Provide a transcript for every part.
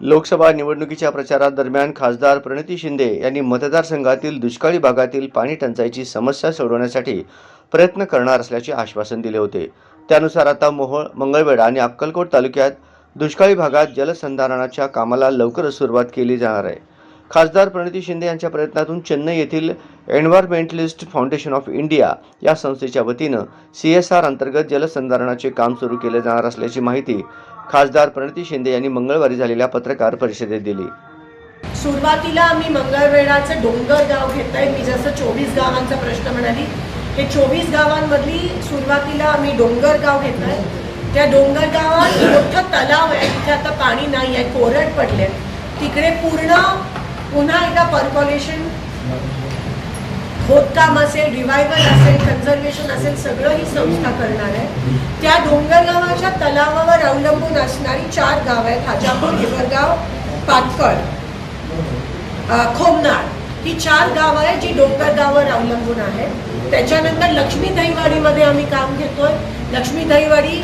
लोकसभा निवडणुकीच्या प्रचारादरम्यान खासदार प्रणिती शिंदे यांनी मतदारसंघातील दुष्काळी भागातील पाणी टंचाईची समस्या सोडवण्यासाठी प्रयत्न करणार असल्याचे आश्वासन दिले होते. त्यानुसार आता मोहोळ मंगळवेढा आणि अक्कलकोट तालुक्यात दुष्काळी भागात जलसंधारणाच्या कामाला लवकरच सुरुवात केली जाणार आहे. खासदार प्रणिती शिंदे यांच्या प्रयत्नातून चेन्नई येथील एन्व्हायरमेंटलिस्ट फाउंडेशन ऑफ इंडिया या संस्थेच्या वतीनं सी एस आर अंतर्गत जलसंधारणाचे काम सुरू केले जाणार असल्याची माहिती खासदार प्रणिती शिंदे यांनी मंगळवारी झालेल्या पत्रकार परिषदेत दिली. सुरुवातीला आम्ही मंगळवेढाचं डोंगर गाव घेतोय मी जसं चोवीस गावांचा प्रश्न म्हणाली हे चोवीस गावांमधली सुरुवातीला आम्ही डोंगर गाव घेतोय त्या डोंगर गावात मोठं तलाव आहे. तिथे आता पाणी नाही आहे कोरड पडले तिकडे पूर्ण पुन्हा एकदा पर्कॉलेशन खोदकाम असेल रिवायवल असेल कन्झर्वेशन असेल सगळं ही संस्था करणार आहे. त्या डोंगरगावाच्या तलावावर अवलंबून असणारी चार गाव आहेत. हाजापूर हिवरगाव पातकळ खोमनाळ. ही चार गावं आहेत जी डोंगरगावावर अवलंबून आहेत. त्याच्यानंतर लक्ष्मी दहीवाडीमध्ये आम्ही काम घेतोय. लक्ष्मी दहीवाडी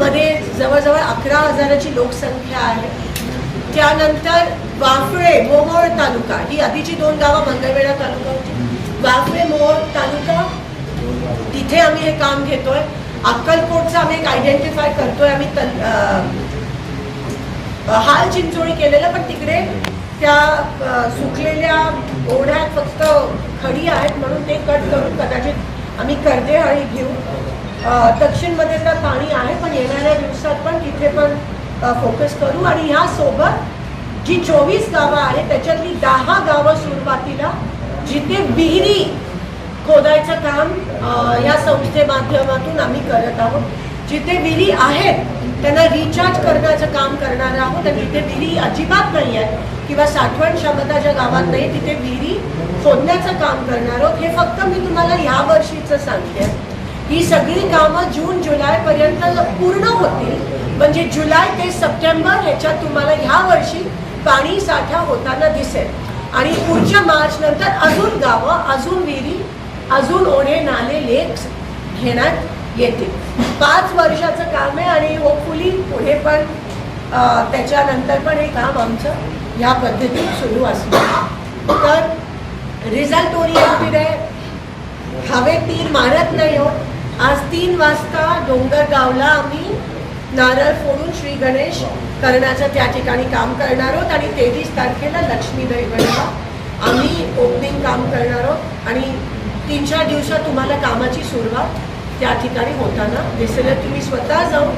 मध्ये जवळजवळ अकरा हजाराची लोकसंख्या आहे. त्यानंतर वाफळे मोहोळ तालुका ही आधीची दोन गावं मंगळवेढा तालुका होती. वाफळे मोहोळ तालुका तिथे आम्ही हे काम घेतोय. अक्कलकोटचं आम्ही एक आयडेंटिफाय करतोय. आम्ही हाल चिंचोळी केलेलं पण तिकडे त्या सुकलेल्या ओढ्यात फक्त खडी आहेत म्हणून ते कट करून कदाचित आम्ही कर्देहाळी घेऊ. दक्षिणमध्ये तर पाणी आहे पण येणाऱ्या दिवसात पण तिथे पण फोकस करू आणि ह्यासोबत जी चोवीस गावं आहेत त्याच्यातली दहा गावं सुरुवातीला जिथे विहिरी खोदायचं काम या संस्थे माध्यमातून आम्ही करत आहोत. जिथे विहिरी आहेत त्यांना रिचार्ज करण्याचं काम करणार आहोत आणि जिथे विहिरी अजिबात नाही आहे किंवा साठवण क्षमता ज्या गावात नाही तिथे विहिरी खोदण्याचं काम करणार आहोत. हे फक्त मी तुम्हाला ह्या वर्षीचं सांगते. ही सगळी कामं जून जुलैपर्यंत पूर्ण होतील. म्हणजे जुलै ते सप्टेंबर ह्याच्यात तुम्हाला ह्या वर्षी पाणी साठा होताना दिसेल. आणि पुढच्या मार्च नंतर अजून गावं अजून विहिरी अजून ओढे नाले लेक्स घेण्यात येतील. पाच वर्षाचं काम आहे आणि होपफुली पुढे पण त्याच्यानंतर पण हे काम आमचं ह्या पद्धतीत सुरू असणार. तर रिझल्ट ओरिएंटेड आहे. हवे तीन मारत नाही हो. आज तीन वाजता डोंगरगावला आम्ही नारळ फोडून श्री गणेश करण्याचं त्या ठिकाणी काम करणार आहोत आणि तेवीस तारखेला लक्ष्मी दैवतला आम्ही ओपनिंग काम करणार आहोत आणि तीन चार दिवसात तुम्हाला कामाची सुरुवात त्या ठिकाणी होताना दिसेल. तुम्ही स्वतः जाऊन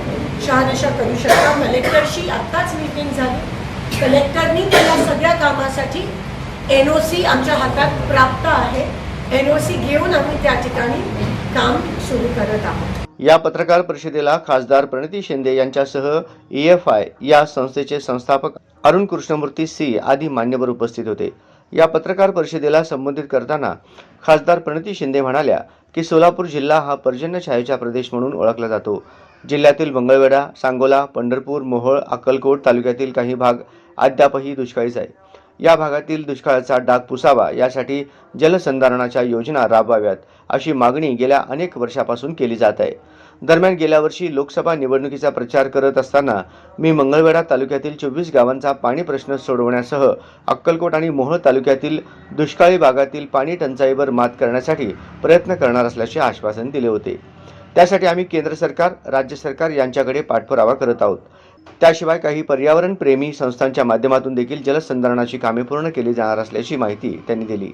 शहानिशा करू शकता. कलेक्टरशी आत्ताच मीटिंग झाली. कलेक्टरनी त्याला सगळ्या कामासाठी एन ओ सी आमच्या हातात प्राप्त आहे. एनओसी घेऊन आम्ही त्या ठिकाणी काम सुरू करत आहोत. या पत्रकार परिषदेला खासदार प्रणिती शिंदे यांच्यासह ई एफ आय या संस्थेचे संस्थापक अरुण कृष्णमूर्ती सी आदी मान्यवर उपस्थित होते. या पत्रकार परिषदेला संबोधित करताना खासदार प्रणिती शिंदे म्हणाल्या की सोलापूर जिल्हा हा पर्जन्य छायेचा प्रदेश म्हणून ओळखला जातो. जिल्ह्यातील मंगळवेढा सांगोला पंढरपूर मोहोळ अक्कलकोट तालुक्यातील काही भाग अद्यापही दुष्काळीच आहे या भागातील दुष्काळाचा डाग पुसावा यासाठी जलसंधारणाच्या योजना राबवाव्यात अशी मागणी गेल्या अनेक वर्षापासून केली जात आहे. दरम्यान गेल्या वर्षी लोकसभा निवडणुकीचा प्रचार करत असताना मी मंगळवेढा तालुक्यातील चोवीस गावांचा पाणी प्रश्न सोडवण्यासह अक्कलकोट आणि मोहोळ तालुक्यातील दुष्काळी भागातील पाणी टंचाईवर मात करण्यासाठी प्रयत्न करणार असल्याचे आश्वासन दिले होते. त्यासाठी आम्ही केंद्र सरकार राज्य सरकार यांच्याकडे पाठपुरावा करत आहोत. त्याशिवाय काही पर्यावरण प्रेमी संस्थांच्या माध्यमातून देखील जलसंधारणाची कामे पूर्ण केली जाणार असल्याची माहिती त्यांनी दिली.